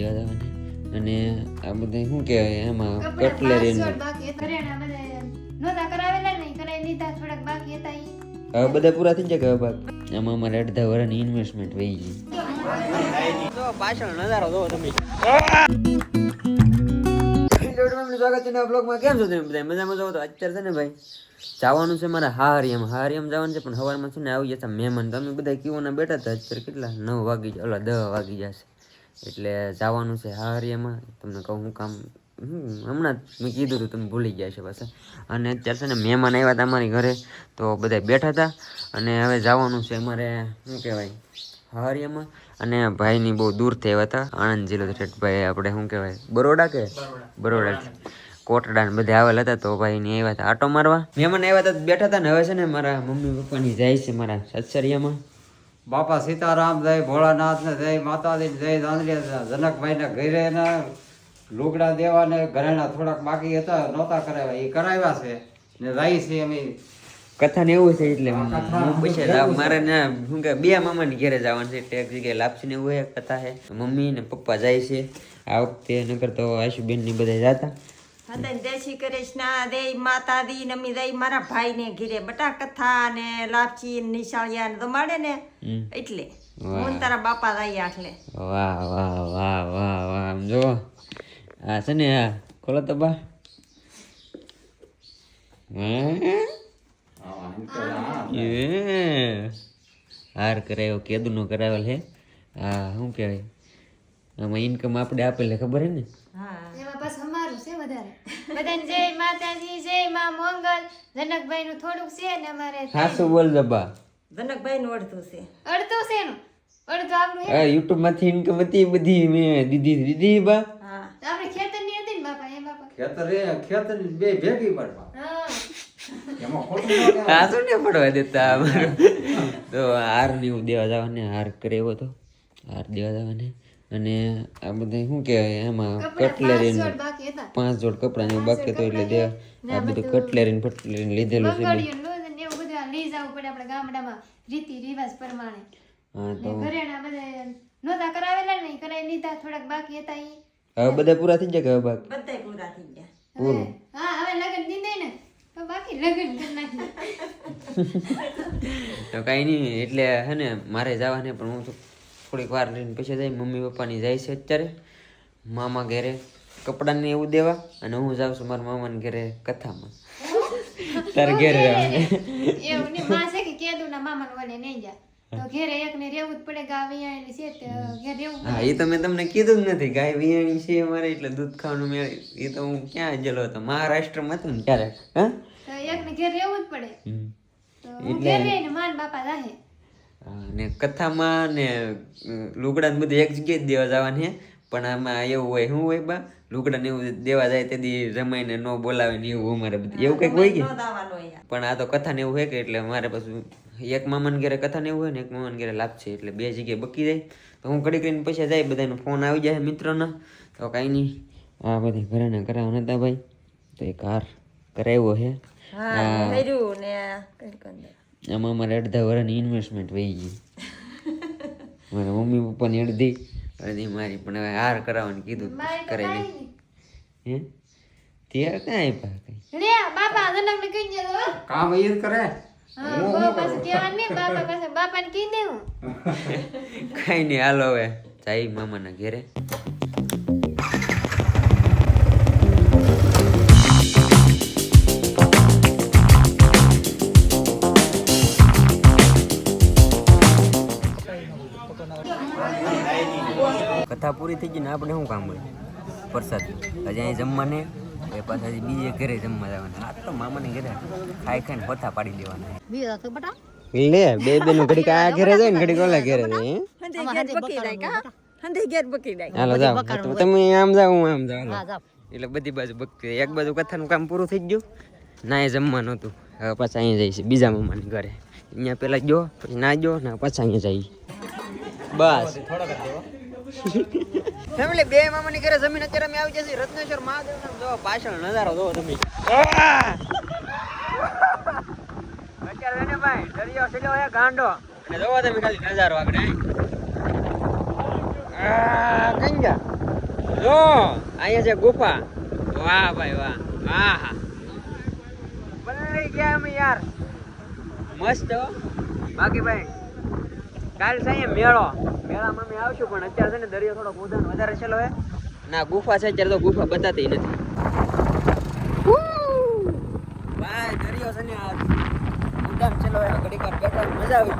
દેવા જવાની અને આ બધા શું કહેવાય એમાં કટલેરી બાકી બાકી હવે બધા પૂરા થઈ જાય કે હવે ભાગ એમાં અમારે અડધા વર્ષની ઇન્વેસ્ટમેન્ટ વહી ગઈ. પાછળ નજારો જોવો તમે. સ્વાગત છે બ્લોગમાં કેમ છો તમે બધા મજામાં તો અત્યારે છે ને ભાઈ જવાનું છે મારા હારિયમ. હારિયમ જવાનું છે પણ સવારમાં છે ને આવી જતા મહેમાન. તમે બધા કીઓના બેઠા હતા. અત્યારે કેટલા? નવ વાગી જાય ઓલા દસ વાગી જશે એટલે જવાનું છે હારિયામાં તમને કહું હું કામ હમ, હમણાં જ મેં કીધું હતું તમે ભૂલી ગયા છે પાછા. અને અત્યારે છે ને મહેમાન આવ્યા હતા અમારી ઘરે તો બધા બેઠા હતા. અને હવે જવાનું છે અમારે શું કહેવાય હારિયામાં અને ભાઈની બહુ દૂરથી આવ્યા હતા આણંદ જિલ્લો ભાઈ આપણે શું કહેવાય બરોડા કે? બરોડા કોટડા ને બધા આવેલા હતા તો ભાઈ ને આવ્યા હતા. આટો મારવા. મહેમાન આવ્યા હતા બેઠા હતા ને હવે છે ને મારા મમ્મી પપ્પાની જાય છે મારા સત્સરિયામાં બાપા સીતારામ જય ભોળાનાથ ને જય માતાજી જય દાંદલિયા જનકભાઈ ના ઘરે ના લુગડા દેવા ને ઘરેણા થોડાક બાકી હતા નહોતા કરાવ્યા. એ કરાવ્યા છે ને જાય છે અમે કથા ને એવું છે એટલે પછી મારે ને શું કે બે મામાની ઘરે જવાનું છે એટલે એક જગ્યાએ લાપસી ને એવું કથા છે. મમ્મી ને પપ્પા જાય છે. આ વખતે નગર તો આશુબેનની બધા જતા. હતન જય શ્રી કૃષ્ણ માતા દી નમી જય મારા ભાઈ ને ઘીરે બટા કથા ને લાપચી ને નિશાળિયા ને તો માડે ને. એટલે. હું તારા બાપા દઈ આટલે વાહ વાહ વાહ વાહ વાહ આમ જો આ છે ને આ ખોલો તો બા. હાર કરાયો કેદુનો કરાવેલ હે. હા શું કહેવાય? આમાં ઇન્કમ આપણે આપેલ ખબર હે ને? હા. એમાં પાછું વધારે. બધાને જય માતાજી જય માં મંગલ. જનકભાઈ નું થોડુંક છે ને અમારે હાસુ બોલ જબા જનકભાઈ નું અડધું છે. અડધું છે નું અડધું આપણું આ યુટ્યુબમાંથી ઇન્કમ હતી બધી મે દીધી દીધી બા. હા. આપણે ખેતરની હતી ને બાપા એ બાપા ખેતર એ ખેતરની બે ભેગી પડવા. હા. એમાં ખોટું ને પડવા દેતા અમારું? તો હાર ને એવું દેવા જવાને હાર કરે એવો તો. હાર દેવા જવાને. અને આ બધા શું કહેવાય? એમાં કપડાં કટલેરી પાંચ જોડ બાકી હતા. પાંચ જોડ કપડા ને બાકી તો એટલે દેવા. આ બધું કટલેરી ને ફટલેરી ને લીધેલું છે લઈ જવું પડે આપણે ગામડામાં રીતિ રિવાજ પ્રમાણે. હા તો ઘરેણા બધા કરાવેલા ને કરાવી લીધા થોડાક બાકી હતા ઈ. હવે બધા પૂરા થઈ જાય કે હવે બાકી? પૂરા થઈ ગયા. પૂરું? હા હવે લગન દીધે ને તો બાકી લગન કરી નાખી તો કાંઈ નહીં એટલે હે ને મારે જવાને પણ હું તો થોડીક વાર રહીને પછી જાય મમ્મી પપ્પાની જાય છે અત્યારે. મામા ઘરે કપડાને એવું દેવા અને હું જાઉં છું મારા મામાને ઘરે કથામાં. તારે ઘરે હા એ તો મેં તમને કીધું જ નથી ગાય વિયાણી છે અમારે એટલે દૂધ ખાવાનું મેળ. એ તો હું ક્યાં ગયેલો હતો? મહારાષ્ટ્રમાં હતો ને ક્યારેક હા? તો ઘેર રહેવું જ પડે. એટલે માન બાપા અને કથામાં ને લુગડા ને બધું એક જગ્યાએ જ દેવા જવાની હે. પણ આમાં એવું હોય શું હોય બા? લુગડા ને એવું દેવા જાય તેથી રમાઈને ન બોલાવે ને એવું અમારે બધું. એવું કંઈક હોય કે? નો પણ આ તો કથા ને એવું હોય કે એટલે મારે પાછું એક મામાને ઘેરે કથા ને એવું હોય ને એક મામાને ઘેરે લાભ છે એટલે બે જગ્યાએ બકી જાય. તો હું કડી કરીને પૈસા જાય બધાનો ફોન આવી જાય મિત્રોના. તો કાંઈ નહીં. આ બધી ઘરેના કરાવવાના હતા ભાઈ. તો એક હાર કરાવ્યો છે હા ને કંદર આમાં મારે અડધા વરાની ઇન્વેસ્ટમેન્ટ વહી ગઈ. મારા મમ્મી પપ્પાની અડધી અડધી મારી પણ હવે હાર કરાવવાનું કીધું કરાવી હે? ત્યાં કાંઈ આપ્યા કંઈ? લે બાપા જનક ને કઈ જતો કામ એ કરે? કઈ બહુ પાછું કહેવાનું નહીં બાપા પાસે બાપા ને કહી દેવું. કાંઈ નહીં હાલો હવે. જાય મામાના ઘેરે. કથા પૂરી થઈ ગઈ ને આપણે શું કામ હોય? પ્રસાદ હજી અહીં જમવાને એ પાછા બીજે ઘરે જમવા જવાના. આ તો મામાને ઘરે ખાઈ ખાઈને પોથા પાડી દેવાના લે બે બે નું ઘડીક આ ઘરે જાય ને ઘડીક ઓલા ઘરે જાય હાલો જાઓ. તમે આમ જાઓ હું આમ જાઓ. એટલે બધી બાજુ બકરી એક બાજુ કથાનું કામ પૂરું થઈ ગયું. ના એ જમવાનું હતું હવે પાછા અહીંયા જાય છે બીજા મામાની ઘરે. અહીંયા પેલા ગયો પછી ના ગયો ના પાછા અહીંયા જાય બસ. ફેમિલી બે મામાની ઘરે જમીન અત્યારે અમે આવી જશે રત્નેશ્વર મહાદેવ જો પાછળ નજારો જો તમે. અત્યારે એને ભાઈ દરિયો છેલ્લો હે ગાંડો. અને જોવો તમે ખાલી નજારો આગળ. આ કંજા જો, અહીંયા છે ગુફા. વાહ ભાઈ, વાહ. વાહ હા. બનાવી ગયા અમે યાર. મસ્ત. બાકી ભાઈ કાલ છે મેળો. મેળામાં અમે આવશું પણ અત્યારે છે ને દરિયો થોડોક ઉધાન વધારે છેલો હે ના ગુફા છે અત્યારે તો ગુફા બતાતી નથી. ભાઈ દરિયો છે ને ઉધાન છેલ્લો હે ઘડીક બેઠા મજા આવી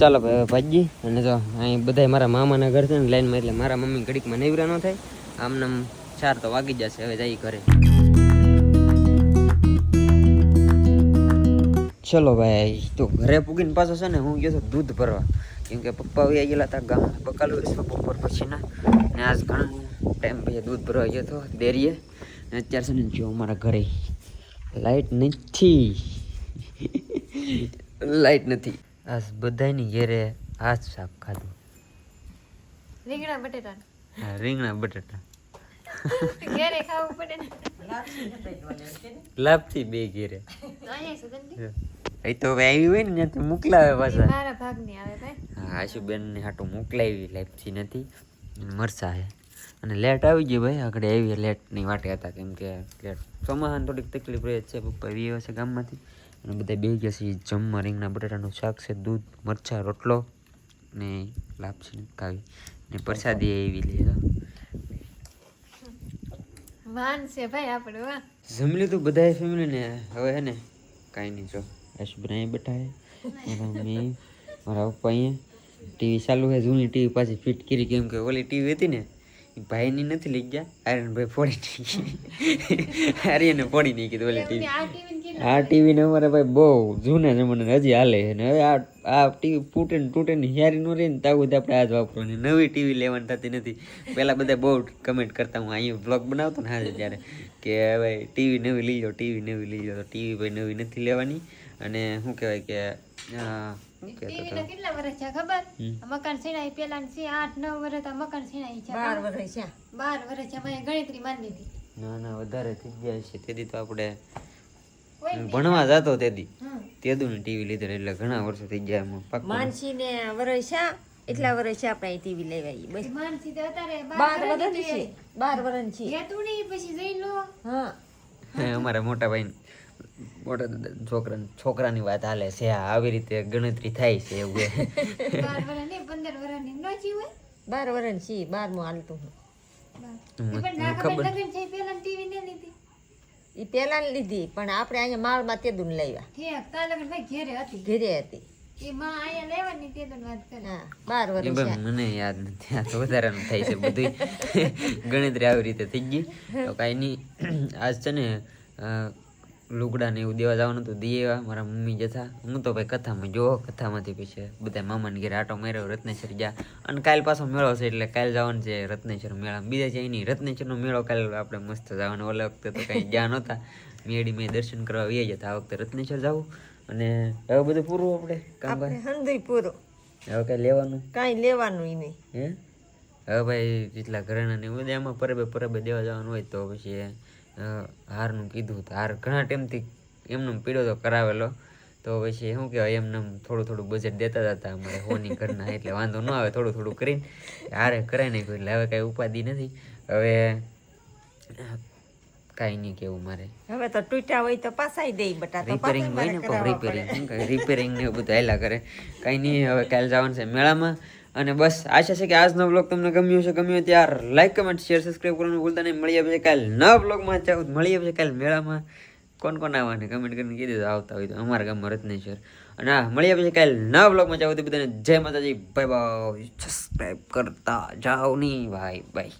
ચાલો ભાજી અને તો અહીં બધા મારા મામાના ઘર છે ને લાઈનમાં એટલે મારા મમ્મી ઘડીકમાં નેવરા ન થાય. આમને આમ ચાર તો વાગી જશે હવે જઈ ઘરે. ચલો ભાઈ તો ઘરે પૂગીને પાછો છે ને હું ગયો તો દૂધ ભરવા. કેમ કે પપ્પા વયા ગયેલા હતા ગામ બકાલો વિશ્વ બપોર પછીના ને. આજ ઘણા ટાઈમ પછી દૂધ ભરવા ગયો હતો ડેરીએ ને અત્યારે છે ને જો અમારા ઘરે લાઈટ નથી. લાઈટ નથી. આજ બધાની ઘેરે હાથ શાક ખાધું. રીંગણા બટેટા. હા, રીંગણા બટાટા. ઘેરે ખાવું પડે ને. લાભથી બે ઘેરે. અહીંયા સુગંધી એ તો હવે આવી હોય ને ત્યાંથી મોકલાવે પાછા. મારા ભાગની આવે ભાઈ. હા આશુબેનને હાટું મોકલાવી લાઈફથી નથી. મરસા હે. અને લેટ આવી ગઈ ભાઈ આગળ આવી લેટની વાટે હતા કેમ કે લેટ ચોમાસાની થોડીક તકલીફ રહે છે પપ્પા વી છે ગામમાંથી. અને બધા બે ગયા છે જમવા રીંગણા બટાટાનું શાક છે દૂધ મરચાં રોટલો ને લાપસી ખાવી ને પ્રસાદી એવી લીધો વાન છે ભાઈ આપણે વાહ તો બધાય ફેમિલી ને હવે હે ને કાંઈ નહીં જો. આશુબેન અહીં બેઠા હે મારા પપ્પા અહીંયા. ટીવી ચાલુ છે જૂની ટીવી પાછી ફિટ કરી કેમ કે ઓલી ટીવી હતી ને એ ભાઈની નથી લઈ ગયા. આર્યનભાઈ ફોડી નહીં આર્યને ફોડી નહીં કીધું ઓલી ટીવી. આ ટીવી ને અમારે ભાઈ બહુ જૂના જમાના હજી હાલે છે. ને હવે આ આ ટીવી ફૂટે ને તૂટે ને હિયારી નો રહે ને તાવું આપણે આ જ વાપરવાની. નવી ટીવી લેવાની થતી નથી. પહેલાં બધા બહુ કમેન્ટ કરતા હું અહીંયા બ્લોગ બનાવતો ને હાજર ત્યારે કે ભાઈ ટીવી નવી લઈ જાઓ ટીવી નવી લઈ જાઓ. તો ટીવી ભાઈ નવી નથી લેવાની. અને શું કહેવાય કે કેટલા વર્ષ છે ખબર? મકાન સીણાઈ પેલા છે આઠ નવ વર્ષ મકાન સીણાઈ છે બાર વર્ષ છે બાર વર્ષ છે અમે ગણતરી માની લીધી. ના ના વધારે થઈ જાય છે. તેથી તો આપણે ભણવા જતો તેથી. તેદું ટીવી લીધેલ એટલે ઘણા વર્ષો થઈ ગયા એમાં. માનસી ને વર્ષ એટલા વર્ષ આપણે ટીવી લેવાય બસ. માનસી તો અત્યારે બાર વર્ષની છે. છે. હેતું પછી જઈ લો. હા. અમારા મોટા ભાઈ મોટા છોકરા છોકરાની વાત હાલે છે આવી રીતે ગણતરી થાય છે એવું બાર વરણ છે બારમું હાલતું ખબર ખબર પેલા લીધી એ પેલા લીધી. પણ આપણે અહીંયા માળમાં તે દુન લાવ્યા ઘેરે હતી. ઘરે મને યાદ નથી આ તો વધારાનું થાય છે બધું ગણતરી આવી રીતે થઈ ગઈ. તો કાંઈ નહીં. આજ છે ને લુગડા ને એવું દેવા જવાનું હતું દઈ મારા મમ્મી જતા હું તો ભાઈ કથામાં જોવો કથામાંથી પછી બધા મામાને ઘેર આટો માર્યો રત્નેશ્વર ગયા. અને કાલ પાછો મેળો છે એટલે કાલ જવાનું છે રત્નેશ્વર મેળા બીજા છે નહીં રત્નેશ્વરનો મેળો કાલ આપણે મસ્ત જવાનો. ઓલા વખતે તો કાંઈ ગયા નહોતા. મેળી મેં દર્શન કરવા આવી જતા આ વખતે રત્નેશ્વર જવું. અને હવે બધું પૂરું આપણે કામ હંધુય પૂરો. હવે કાંઈ લેવાનું? કાંઈ લેવાનું નહીં. હે? હવે ભાઈ જેટલા ઘરેણા ને બધા એમાં પરબે પરબે દેવા જવાનું હોય તો પછી હારનું કીધું તો હાર ઘણા ટાઈમથી એમનો પીડો તો કરાવેલો. તો પછી શું કહેવાય એમને થોડું થોડું બજેટ દેતા હતા અમારે હોની ઘરના એટલે વાંધો ન આવે થોડું થોડું કરીને. હારે કરાય નાખ્યું એટલે હવે કાંઈ ઉપાધિ નથી. હવે કાંઈ નહીં કેવું મારે. હવે તો તૂટ્યા હોય તો પાસાઈ દે બટા રિપેરિંગ હોય ને રિપેરિંગ રિપેરિંગ ને બધું હાલ્યા કરે. કાંઈ નહીં હવે કાલે જવાનું છે મેળામાં. અને બસ, આશા છે કે આજનો બ્લોગ તમને ગમ્યો છે ગમ્યો ત્યાર લાઈક કમેન્ટ શેર સબસ્ક્રાઈબ કરવાનું ભૂલતા નહીં. મળીએ પછી કાલે નવા બ્લોગમાં જાવ મળીએ પછી કાલે મેળામાં. કોણ કોણ આવવાને? કમેન્ટ કરીને કીધું તો આવતા હોય તો અમારા ગામમાં રત્નેશ્વર. અને હા, મળીએ પછી કાલે નવા બ્લોગમાં જાવ તો બધાને જય માતાજી. બાય બાય સબસ્ક્રાઈબ કરતા જાઓ નહીં. ભાઈ બાય